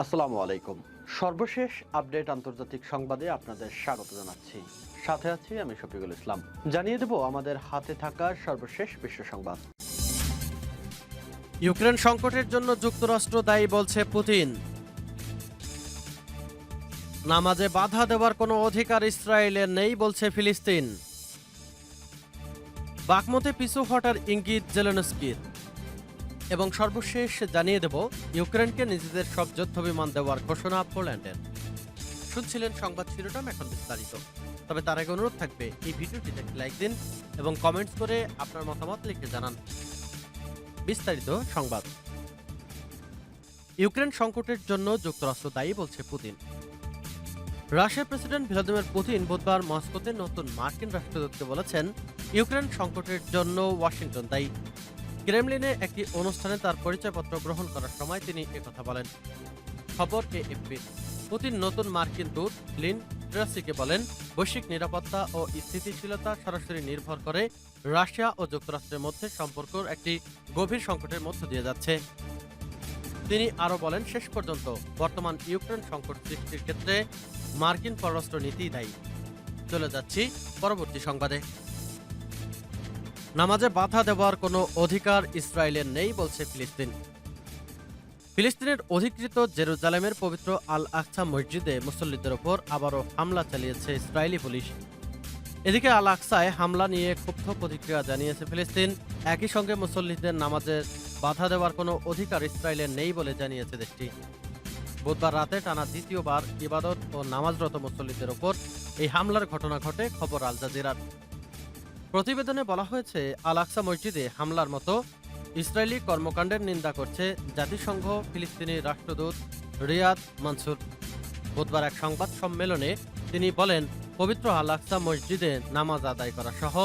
আসসালামু আলাইকুম। সর্বশেষ আপডেট আন্তর্জাতিক সংবাদে আপনাদের স্বাগত জানাচ্ছি। সাথে আছি আমি শফিকুল ইসলাম। জানিয়ে দেব আমাদের হাতে থাকা সর্বশেষ বিশ্ব সংবাদ। ইউক্রেন সংকটের জন্য যুক্তরাষ্ট্র দায়ী বলছে পুতিন। নামাজে বাধা দেওয়ার কোনো অধিকার ইসরায়েলের নেই বলছে ফিলিস্তিন। বাকমতে পিছু হটার ইঙ্গিত জেলেনস্কির। এবং সর্বশেষ জানিয়ে দেব, ইউক্রেনকে নিজেদের সব যুদ্ধ বিমান দেওয়ার ঘোষণা পোল্যান্ডের। শুনছিলেন সংবাদ শিরোনাম এখন বিস্তারিত। তবে তার আগে অনুরোধ থাকবে, এই ভিডিওটিতে একটি লাইক দিন এবং কমেন্টস করে আপনার মতামত লিখে জানান। বিস্তারিত সংবাদ। ইউক্রেন সংকটের জন্য যুক্তরাষ্ট্র দায়ী বলছে পুতিন। রাশিয়ার প্রেসিডেন্ট ভ্লাদিমির পুতিন বুধবার মস্কোতে নতুন মার্কিন রাষ্ট্রদূতকে বলেছেন, ইউক্রেন সংকটের জন্য ওয়াশিংটন দায়ী। ক্রেমলিনে একটি অনুষ্ঠানে তার পরিচয়পত্র গ্রহণ করার সময় তিনি একথা বলেন। খবর এএফপি পুতিন নতুন মার্কিন দূত লিন ট্রাসিকে বলেন, বৈশ্বিক নিরাপত্তা ও স্থিতিশীলতা সরাসরি নির্ভর করে রাশিয়া ও যুক্তরাষ্ট্রের মধ্যে সম্পর্কর একটি গভীর সংকটের মধ্য দিয়ে যাচ্ছে। তিনি আরও বলেন, শেষ পর্যন্ত বর্তমান ইউক্রেন সংকট সৃষ্টির ক্ষেত্রে মার্কিন পররাষ্ট্র নীতি দায়ী। চলে যাচ্ছি পরবর্তী সংবাদে। নামাজে বাধা দেওয়ার কোনো অধিকার ইসরায়েলের নেই, বলছে ফিলিস্তিন। ফিলিস্তিনের অধিকৃত জেরুজালেমের পবিত্র আল আকসা মসজিদে মুসল্লিদের ওপর আবারও হামলা চালিয়েছে ইসরায়েলি পুলিশ। এদিকে আল আকসায় হামলা নিয়ে ক্ষুব্ধ প্রতিক্রিয়া জানিয়েছে ফিলিস্তিন। একই সঙ্গে মুসল্লিদের নামাজে বাধা দেওয়ার কোনো অধিকার ইসরায়েলের নেই বলে জানিয়েছে দেশটি। বুধবার রাতে টানা দ্বিতীয়বার ইবাদত ও নামাজরত মুসল্লিদের ওপর এই হামলার ঘটনা ঘটে, খবর আল জাজিরার প্রতিবেদনে বলা হয়েছে আল আকসা মসজিদে হামলার মতো ইসরায়েলি কর্মকাণ্ডের নিন্দা করছে জাতিসংঘ, ফিলিস্তিনি রাষ্ট্রদূত রিয়াদ মানসুর। বুধবার এক সংবাদ সম্মেলনে তিনি বলেন, পবিত্র আল আকসা মসজিদে নামাজ আদায় করা সহ,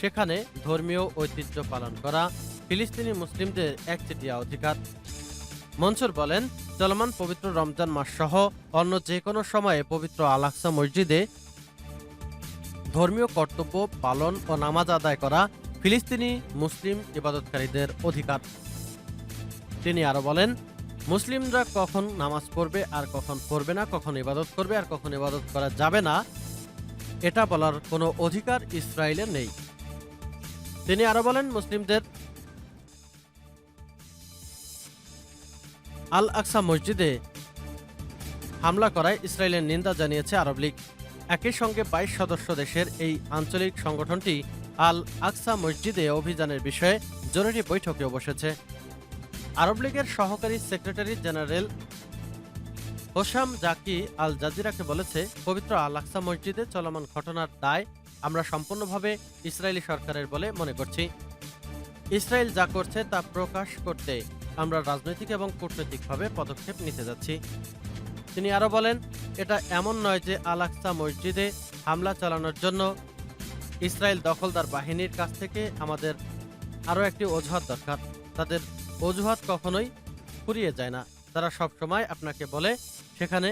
সেখানে ধর্মীয় ঐতিহ্য পালন করা ফিলিস্তিনি মুসলিমদের একচেটিয়া অধিকার। মনসুর বলেন, চলমান পবিত্র রমজান মাস সহ অন্য যে কোনো সময়ে পবিত্র আল আকসা মসজিদে ধর্মীয় কর্তব্য পালন ও নামাজ আদায় করা ফিলিস্তিনি, মুসলিম ইবাদতকারীদের অধিকার। তিনি আরও বলেন, মুসলিমরা কখন নামাজ পড়বে আর কখন পড়বে না, কখন ইবাদত করবে আর কখন ইবাদত করা যাবে না, এটা বলার কোনো অধিকার ইসরায়েলের নেই। তিনি আরও বলেন, মুসলিমদের আল আকসা মসজিদে হামলা করায় ইসরায়েলের নিন্দা জানিয়েছে আরব লীগ। একই সঙ্গে বাইশ সদস্য দেশের এই আঞ্চলিক সংগঠনটি আল আকসা মসজিদে অভিযানের বিষয়ে জরুরি বৈঠকেও বসেছে। আরব লীগের সহকারী সেক্রেটারি জেনারেল হোসাম জাকি আল জাজিরাকে বলেছে, পবিত্র আল আকসা মসজিদে চলমান ঘটনার দায় আমরা সম্পূর্ণভাবে ইসরায়েলি সরকারের বলে মনে করছি। ইসরায়েল যা করছে তা প্রকাশ করতে আমরা রাজনৈতিক এবং কূটনৈতিকভাবে পদক্ষেপ নিতে যাচ্ছি। তিনি আরও বলেন, এটা এমন নয় যে আল আকসা মসজিদে হামলা চালানোর জন্য ইসরায়েল দখলদার বাহিনীর কাছ থেকে আমাদের আরও একটি অজুহাত দরকার। তাদের অজুহাত কখনোই ফুরিয়ে যায় না। তারা সব সময় আপনাকে বলে, সেখানে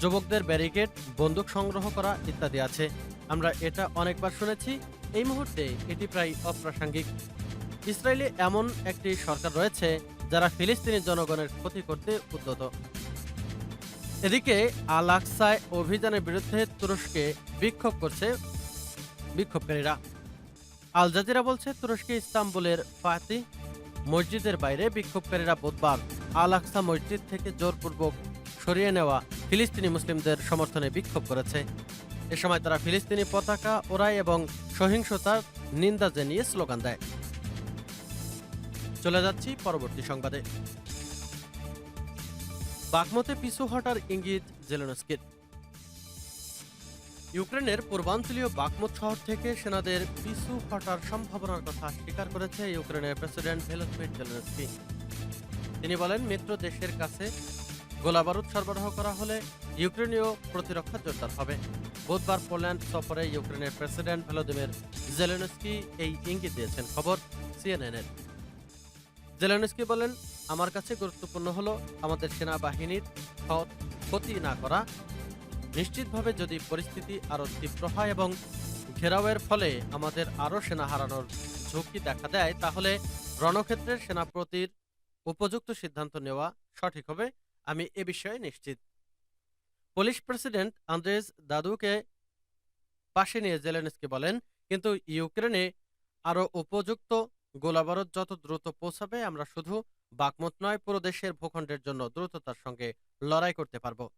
যুবকদের ব্যারিকেড, বন্দুক সংগ্রহ করা ইত্যাদি আছে। আমরা এটা অনেকবার শুনেছি। এই মুহূর্তে এটি প্রায় অপ্রাসঙ্গিক। ইসরায়েলে এমন একটি সরকার রয়েছে যারা ফিলিস্তিনি জনগণের ক্ষতি করতে উদ্যত। এদিকে আল আকসায় অভিযানের বিরুদ্ধে তুরস্কে বিক্ষোভ করছে বিক্ষোভকারীরা। আল জাজিরা বলছে, তুরস্কে ইস্তাম্বুলের ফাতি মসজিদের বাইরে বিক্ষোভকারীরা বুধবার আল আকসা মসজিদ থেকে জোরপূর্বক সরিয়ে নেওয়া ফিলিস্তিনি মুসলিমদের সমর্থনে বিক্ষোভ করেছে। এ সময় তারা ফিলিস্তিনি পতাকা ওড়ায় এবং সহিংসতার নিন্দা জানিয়ে স্লোগান দেয়। চলে যাচ্ছি পরবর্তী সংবাদে। বাগমতে পিছু হটার ইঙ্গিত জেলেনস্কির। ইউক্রেনের পূর্বাঞ্চলীয় বাকমুত শহর থেকে সেনাদের পিছু হটার সম্ভাবনার কথা স্বীকার করেছে ইউক্রেনের প্রেসিডেন্ট ভেলোদিমির জেলেনস্কি। তিনি বলেন, মিত্র দেশের কাছে গোলাবারুদ সরবরাহ করা হলে ইউক্রেনীয় প্রতিরক্ষা জোরদার হবে। বুধবার পোল্যান্ড সফরে ইউক্রেনের প্রেসিডেন্ট ভ্লাদিমির জেলেনস্কি এই ইঙ্গিত দিয়েছেন। খবর সিএনএনের। জেলেনস্কি বলেন, আমার কাছে গুরুত্বপূর্ণ হলো আমাদের সেনাবাহিনীর ক্ষত- না করা। নিশ্চিতভাবে যদি পরিস্থিতি আরও তীব্র হয় এবং ঘেরাওয়ের ফলে আমাদের আরও সেনা হারানোর ঝুঁকি দেখা দেয়, তাহলে রণক্ষেত্রের সেনাপতির উপযুক্ত সিদ্ধান্ত নেওয়া সঠিক হবে। আমি এ বিষয়ে নিশ্চিত। পুলিশ প্রেসিডেন্ট আন্দ্রেজ দাদুকে পাশে নিয়ে জেলেনস্কি বলেন, কিন্তু ইউক্রেনে আরও উপযুক্ত গোলাবারুদ যত দ্রুত পৌঁছাবে, আমরা শুধু বাকমত নয়, পুরো দেশের ভূখণ্ডের জন্য দ্রুততার সঙ্গে লড়াই করতে পারব।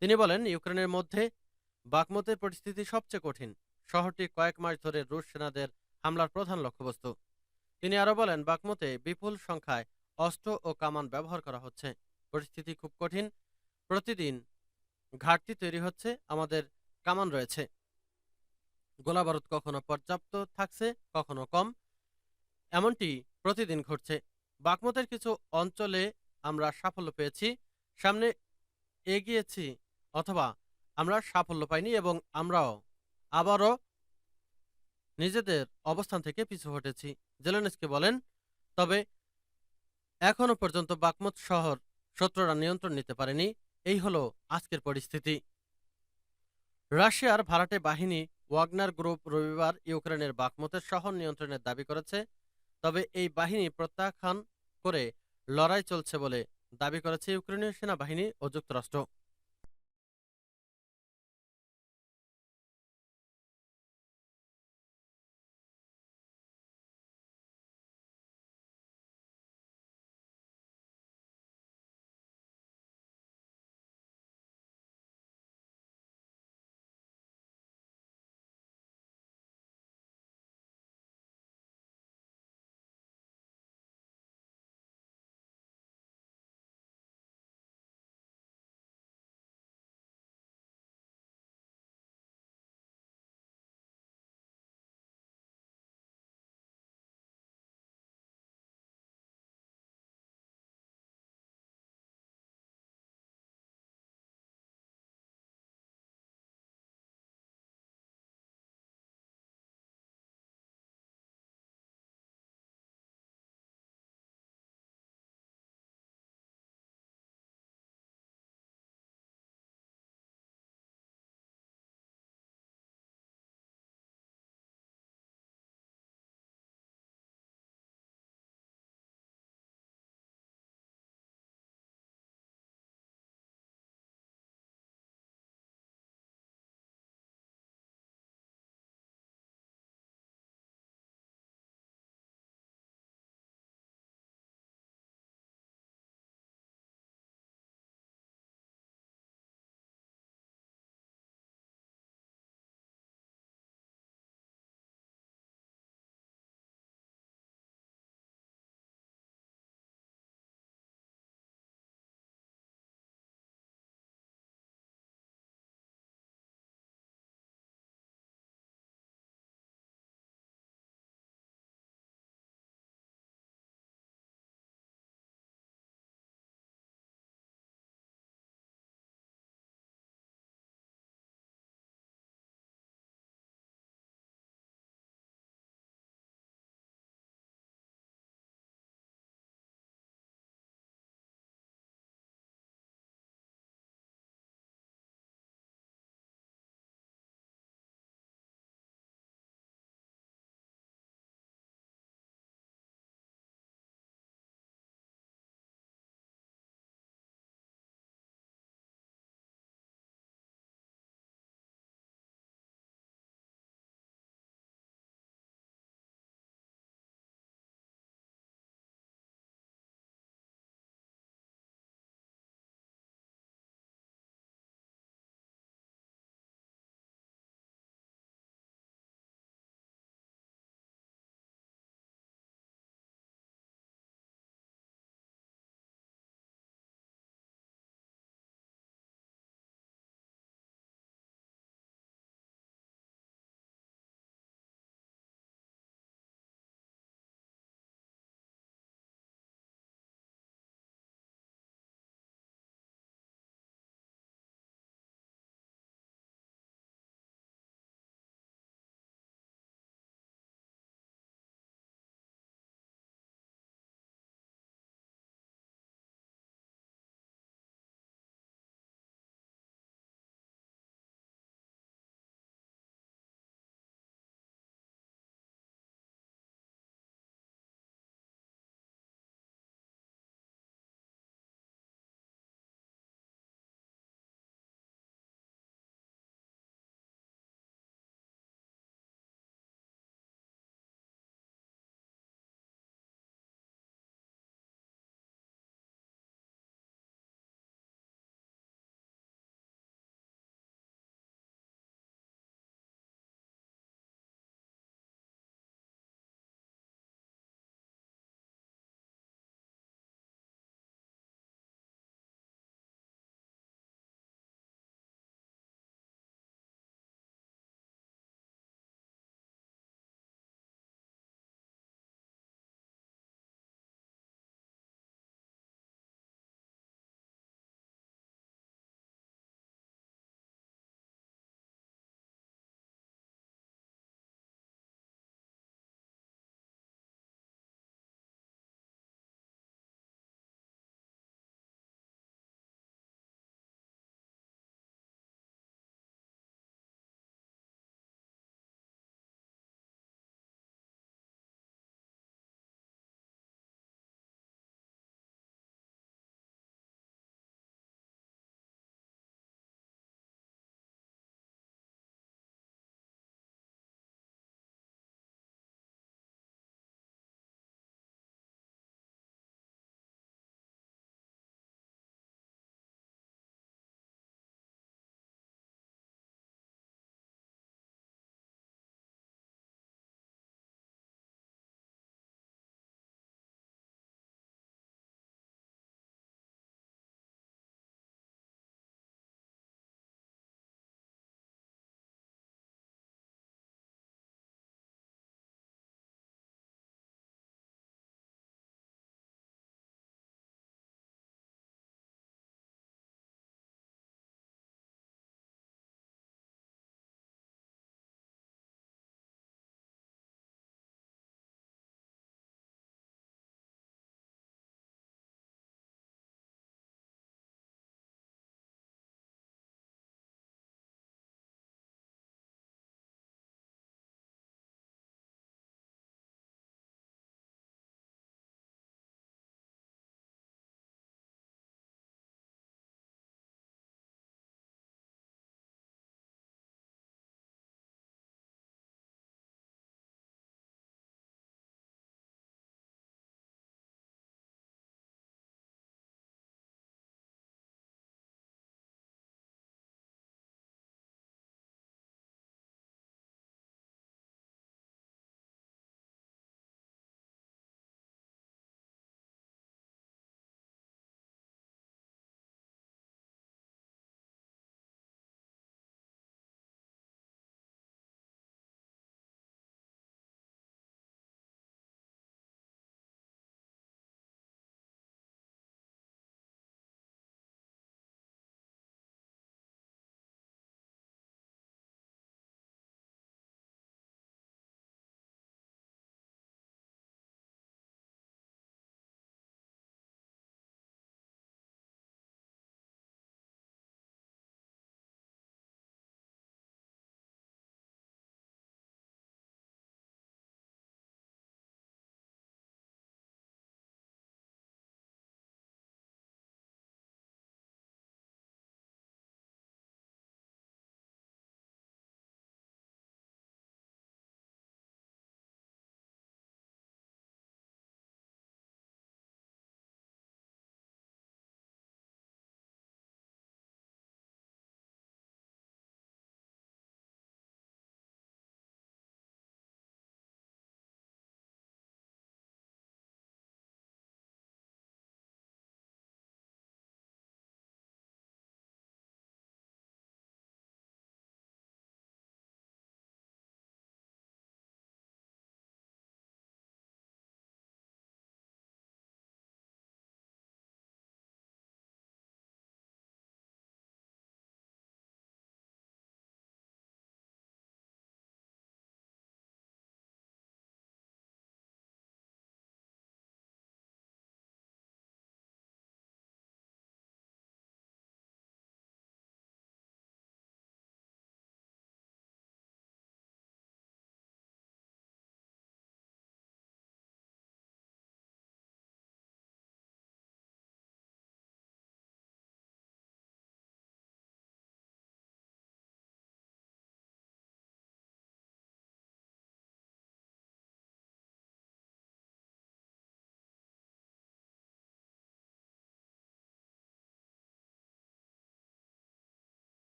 তিনি বলেন, ইউক্রেনের মধ্যে বাকমতের পরিস্থিতি সবচেয়ে কঠিন। শহরটি কয়েক মাস ধরে রুশ সেনাদের হামলার প্রধান লক্ষ্যবস্তু। তিনি আরও বলেন, বাকমতে বিপুল সংখ্যায় অস্ত্র ও কামান ব্যবহার করা হচ্ছে। পরিস্থিতি খুব কঠিন। প্রতিদিন ঘাটতি তৈরি হচ্ছে। আমাদের কামান রয়েছে। গোলাবারুদ কখনো পর্যাপ্ত থাকছে, কখনো কম। এমনটি প্রতিদিন ঘটছে। বাকমতের কিছু অঞ্চলে আমরা সাফল্য পেয়েছি, সামনে এগিয়েছি অথবা আমরা সাফল্য পাইনি এবং আমরাও আবারও নিজেদের অবস্থান থেকে পিছু হটেছি, জেলেনস্কি বলেন। তবে এখনও পর্যন্ত বাকমত শহর শত্রুরা নিয়ন্ত্রণ নিতে পারেনি, এই হলো আজকের পরিস্থিতি। রাশিয়ার ভাড়াটে বাহিনী ওয়াগনার গ্রুপ রবিবার ইউক্রেনের বাকমতের শহর নিয়ন্ত্রণের দাবি করেছে। তবে এই বাহিনী প্রত্যাখ্যান করে লড়াই চলছে বলে দাবি করেছে ইউক্রেনীয় সেনাবাহিনী ও যুক্তরাষ্ট্র।